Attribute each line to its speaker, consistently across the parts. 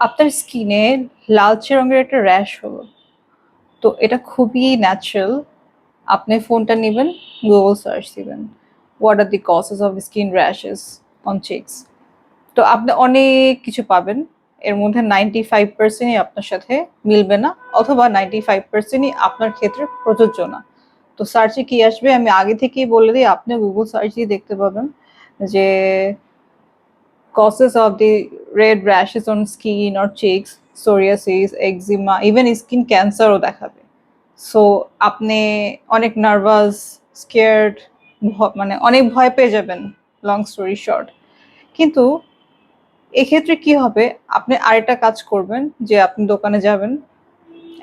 Speaker 1: আপনার স্কিনে লালচে রঙের একটা র্যাশ হলো। তো এটা খুবই ন্যাচারাল আপনি ফোনটা নেবেন গুগল সার্চ দিবেন। What are the causes of skin rashes on cheeks তো আপনি অনেক কিছু পাবেন। এর মধ্যে নাইনটি ফাইভ পার্সেন্টই আপনার সাথে মিলবে না, অথবা নাইনটি ফাইভ পার্সেন্টই আপনার ক্ষেত্রে প্রযোজ্য না। তো সার্চে কি আসবে? আমি আগে থেকেই বলে দিই, আপনি গুগল সার্চ দিয়ে দেখতে পাবেন যে causes of the red rashes on skin or cheeks, psoriasis, eczema, even skin cancer ও দেখাবে। সো আপনি অনেক নার্ভাস স্কেয়ার্ড মানে অনেক ভয় পেয়ে যাবেন লং স্টোরি শর্ট কিন্তু এক্ষেত্রে কি হবে? আপনি আরেকটা কাজ করবেন যে আপনি দোকানে যাবেন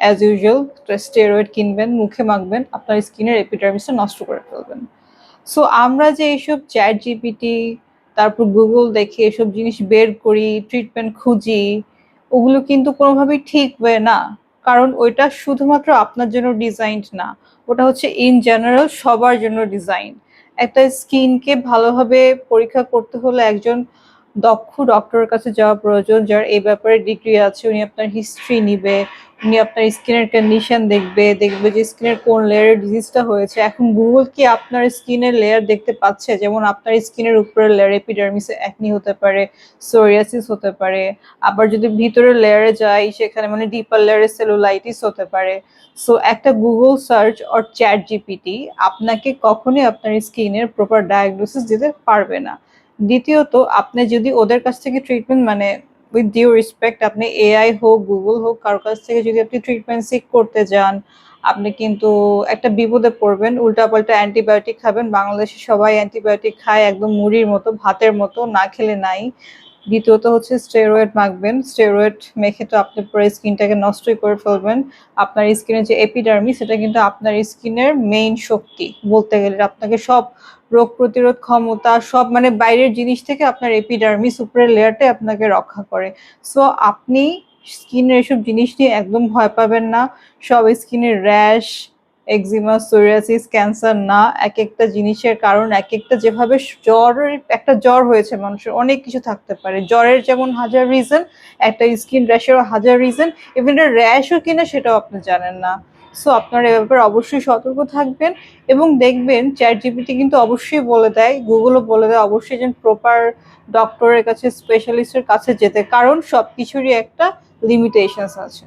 Speaker 1: অ্যাজ ইউজুয়াল স্টেরয়েড কিনবেন মুখে মাখবেন আপনার স্কিনের এপিডার্মিসটা নষ্ট করে ফেলবেন। সো আমরা যে এইসব চ্যাট জিপিটি তারপর গুগল দেখে এসব জিনিস বের করি ট্রিটমেন্ট খুঁজি, ওগুলো কিন্তু কোনোভাবেই ঠিক ওয়ে না। কারণ ওইটা শুধুমাত্র আপনার জন্য ডিজাইনড না, ওটা হচ্ছে ইন জেনারেল সবার জন্য ডিজাইন একটা স্কিনকে ভালোভাবে পরীক্ষা করতে হলে একজন দক্ষ ডক্টরের কাছে যাওয়া প্রয়োজন, যার এই ব্যাপারে ডিগ্রি আছে, উনি আপনার হিস্ট্রি নিবে, উনি আপনার স্কিনের কন্ডিশন দেখবে দেখবে যে স্কিনের কোন লেয়ারের ডিজিজটা হয়েছে। এখন গুগল কি আপনার স্কিনের লেয়ার দেখতে পাচ্ছে? যেমন আপনার স্কিনের উপরের লেয়ার এপিডার্মিসে একনি হতে পারে সোরিয়াসিস হতে পারে, আবার যদি ভিতরের লেয়ারে যাই, সেখানে মানে ডিপার লেয়ারে সেলুলাইটিস হতে পারে। সো একটা Google search or chat GPT আপনাকে কখনোই আপনার স্কিনের প্রপার ডায়াগনোসিস দিতে পারবে না। দ্বিতীয়ত, আপনি যদি ওদের কাছ থেকে ট্রিটমেন্ট মানে উইথ ডিউ রেসপেক্ট আপনি এআই হোক গুগল হোক কারোর কাছ থেকে যদি আপনি ট্রিটমেন্ট সিক করতে যান, আপনি কিন্তু একটা বিপদে পড়বেন উল্টা পাল্টা অ্যান্টিবায়োটিক খাবেন। বাংলাদেশে সবাই অ্যান্টিবায়োটিক খায়, একদম মুড়ির মতো, ভাতের মতো, না খেলে নাই। দ্বিতীয়ত হচ্ছে স্টেরয়েড মাখবেন। স্টেরয়েড মেখে তো আপনি পুরো স্কিনটাকে নষ্টই করে ফেলবেন। আপনার স্কিনের যে এপিডার্মি সেটা কিন্তু আপনার স্কিনের মেইন শক্তি। বলতে গেলে আপনাকে সব রোগ প্রতিরোধ ক্ষমতা, সব মানে বাইরের জিনিস থেকে আপনার এপিডার্মি উপরের লেয়ারটাই আপনাকে রক্ষা করে। সো আপনি স্কিনের এসব জিনিস নিয়ে একদম ভয় পাবেন না। সব স্কিনের র্যাশ এক্সিমা সোরিয়াসিস ক্যান্সার না এক একটা জিনিসের কারণ এক একটা যেভাবে জ্বরের, একটা জ্বর হয়েছে মানুষের, অনেক কিছু থাকতে পারে। জ্বরের যেমন হাজার রিজন একটা স্কিন র্যাশেরও হাজার রিজন ইভেন র্যাশও কিনা সেটাও আপনি জানেন না। সো আপনারা এ ব্যাপারে অবশ্যই সতর্ক থাকবেন এবং দেখবেন চ্যাট জিপিটি কিন্তু অবশ্যই বলে দেয় গুগলও বলে দেয়, অবশ্যই যেন প্রপার ডক্টরের কাছে স্পেশালিস্টের কাছে যেতে, কারণ সব কিছুরই একটা লিমিটেশনস আছে।